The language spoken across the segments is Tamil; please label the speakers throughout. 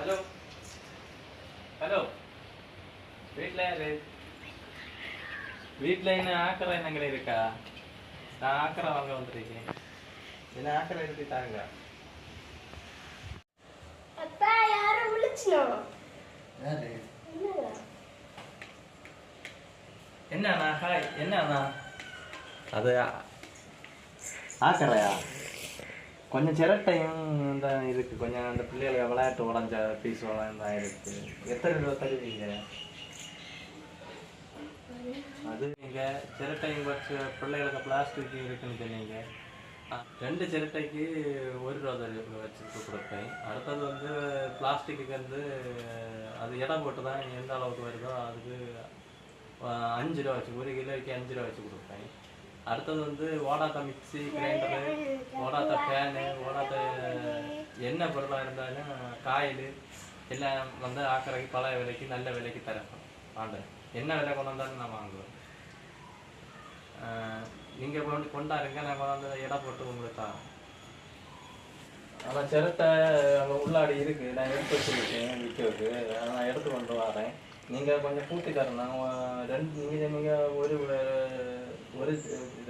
Speaker 1: ஹலோ ஹலோ வீட்டில் யாரு? வீட்டில் என்ன ஆக்கிற என்னங்களே இருக்கா? நான் ஆக்கிற வாங்க வந்திருக்கேன். என்ன ஆக்கிற இருக்கு தாங்க?
Speaker 2: அப்பா யாரும் விழிச்சனோ
Speaker 1: யாரு? என்னண்ணா ஹாய். என்னண்ணா அது ஆக்கறையா கொஞ்சம் சிரட்டையும் தான் இருக்கு. கொஞ்சம் அந்த பிள்ளைகளுக்கு விளையாட்டு உடஞ்ச பீஸ் தான் இருக்கு. எத்தனை ரூபா தருவீங்க? அது நீங்க சிரட்டையும் வச்சு பிள்ளைகளுக்கு பிளாஸ்டிக் இருக்குன்னு சொன்னீங்க. ரெண்டு சிரட்டைக்கு ஒரு ரூபா தரு வச்சு கொடுப்பேன். அடுத்தது வந்து பிளாஸ்டிக்கு வந்து அது இடம் போட்டு தான் எந்த அளவுக்கு வருதோ அதுக்கு அஞ்சு ரூபா வச்சு ஒரு கிலோக்கு அஞ்சு ரூபா வச்சு கொடுப்பேன். அடுத்தது வந்து ஓடாத்த மிக்ஸி கிரைண்டரு ஓடாத்த ஃபேனு ஓடாத்த என்ன பொருளாக இருந்தாலும் காயில் எல்லாம் வந்து ஆக்கரைக்கு பழைய விலைக்கு நல்ல விலைக்கு தரப்போம் ஆண்டு என்ன விலை கொண்டு வந்தாலும் நான் வாங்குவேன். நீங்கள் கொண்டு கொண்டாருங்க நான் கொண்டாந்து இடம் போட்டு உங்களுக்கு தரோம் ஆனால் சிரட்டை அங்கே உள்ளாடி இருக்கு. நான் எடுத்து வச்சுருக்கேன் விற்கிறதுக்கு. நான் எடுத்து கொண்டு வரேன். நீங்கள் கொஞ்சம் கூட்டி நான் ரெண்டு நீங்கள் நீங்கள் ஒரு ஒரு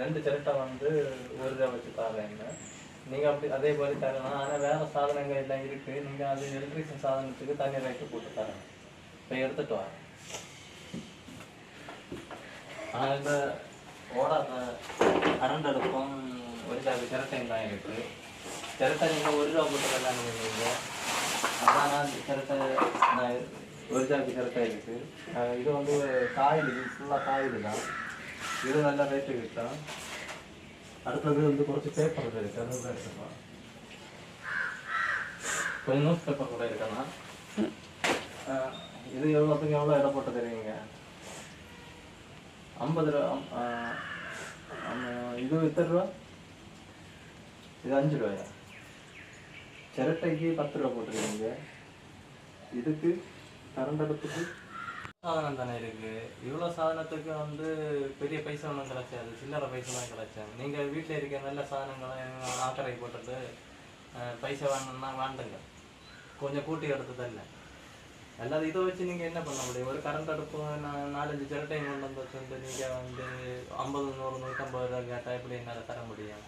Speaker 1: ரெண்டு சிரட்டை வந்து ஒரு ரூபா வச்சு தரேங்க நீங்கள் அப்படி அதே மாதிரி தரலாம் ஆனால் வேறு சாதனங்கள் எல்லாம் இருக்குது நீங்கள் அது எலக்ட்ரிஷியன் சாதனத்துக்கு தண்ணி ரேட்டு போட்டு தரணும் இப்போ எடுத்துட்டு வரேன் ஆனால் இந்த ஓடாத கரண்ட் ஒரு சாக்கு சிரட்டையும் தான் இருக்குது சிரட்டை நீங்கள் ஒரு ரூபா போட்டு கல்யாணம் பண்ணுவீங்க அதான் சிரட்டை நான் ஒரு சாக்கு சிரட்டை இருக்கு. இது வந்து காயில் ஃபுல்லாக காயில் தான். இது நல்ல ரேட்டு கிட்டும் அடுத்தது வந்து குறைச்சி பேப்பர் இருக்கு அது கூட எடுத்துக்கலாம் கொஞ்சம் நியூஸ் பேப்பர் கூட இருக்கலாம் அஹ் இது எவ்வளோத்துக்கு எவ்வளோ இடம் போட்டு தருவீங்க? ஐம்பது ரூபா அம்- இது எத்தனை ரூபா? இது அஞ்சு ரூபாயா? சிரட்டைக்கு பத்து ரூபா போட்டுருக்கீங்க. இதுக்கு கரண்ட் அடுப்புக்கு சாதனம் தானே இருக்கு? இவ்வளோ சாதனத்துக்கு வந்து பெரிய பைசா ஒன்றும் கிடைச்சாது சில்லறை பைசா தான் கிடைச்சேன் நீங்கள் வீட்டில் இருக்க நல்ல சாதனங்களை ஆட்டரை போட்டுட்டு பைசா வேணும்னா வாண்டுங்க. கொஞ்சம் கூட்டி எடுத்து தரல அல்லாத இதை வச்சு நீங்கள் என்ன பண்ண முடியும்? ஒரு கரண்ட் அடுப்பு நான் நாலஞ்சு சிரட்டையும் கொண்டு வந்து வச்சுட்டு நீங்கள் வந்து ஐம்பது நூறு நூற்றம்பது ரூபா கேட்டால் எப்படி என்னால் தர முடியும்?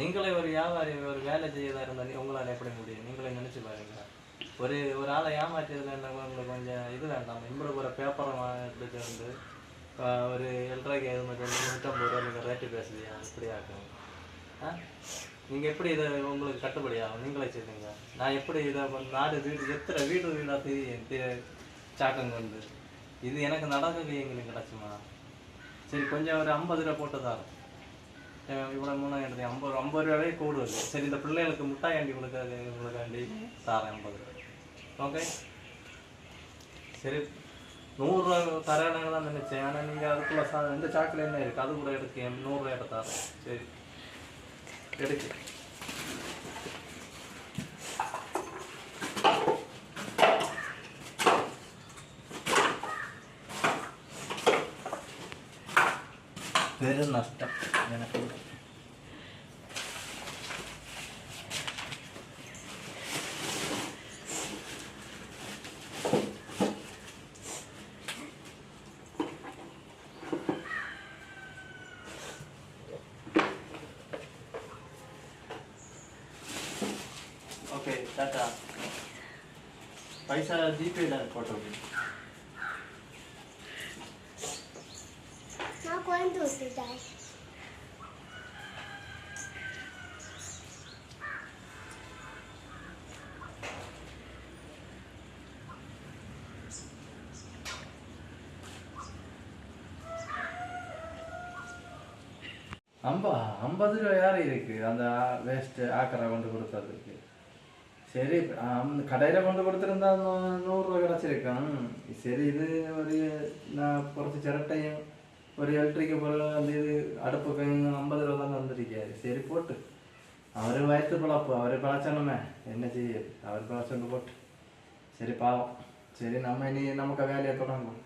Speaker 1: நீங்களே ஒரு வியாபாரி ஒரு வேலை செய்யதாக இருந்தால் உங்களால் எப்படி முடியும்? நீங்களே நினச்சி பாருங்கள் ஒரு ஒரு ஆளை ஏமாற்றியதுல என்ன உங்களுக்கு கொஞ்சம் இது வேண்டாம். உங்களுக்கு ஒரு பேப்பரை எடுத்துட்டு வந்து ஒரு ஏழ்ரூபாய்க்கு எது மாதிரி நூற்றம்பது ரூபா நீங்கள் ரேட்டு பேசுவீங்க இப்படி ஆகும் ஆ? நீங்கள் எப்படி இதை உங்களுக்கு கட்டுப்படியாகும் நீங்களே சொல்லுங்க நான் எப்படி இதை நாடு வீடு எத்தனை வீடு வீடாக தெரியும்? சாக்கம் வந்து. இது எனக்கு நடக்கலையே எங்களுக்கு கிடச்சுமா? சரி கொஞ்சம் ஒரு ஐம்பது ரூபா போட்டு தான் இவ்வளோ மூணு ஐம்பது ரூபா ஐம்பது ரூபாவே கூடுதல் சரி இந்த பிள்ளைகளுக்கு முட்டாயாண்டி கொடுக்காது உங்களுக்காண்டி தாரேன் ஐம்பது ரூபா. ஓகே? சரி நூறுரூவா தரேன்னு தான் நினைச்சேன். ஆனால் நீங்கள் அதுக்குள்ள சா இந்த சாக்கில் என்ன இருக்குது அது கூட எடுக்க நூறுரூவா எடுத்து தரேன் சரி. எடுக்கு. பெரும் நஷ்டம் எனக்கு ஓகே டாட்டா பைசா ஜிபேல போட்டு
Speaker 2: நான் மறந்து விட்டுட்டாய்
Speaker 1: ஐம்பா ஐம்பது ரூபா யார் இருக்கு அந்த வேஸ்ட்டு ஆக்கரை கொண்டு கொடுத்ததுக்கு. சரி கடையில் கொண்டு கொடுத்துருந்தா நூறுரூவா கிடச்சிருக்கான் சரி இது ஒரு நான் குறைச்சி சிரட்டையும் ஒரு எலக்ட்ரிக்கு பொருள் அந்த இது அடுப்பு ஐம்பது ரூபா தான் தந்திருக்காரு சரி போட்டு. அவர் வயசு பழப்பு அவர் பழச்சணுமே என்ன செய்யுது அவர் பழச்சொண்டு போட்டு. சரி பாவம். சரி நம்ம இனி நமக்கு வேலையை தொடங்கும்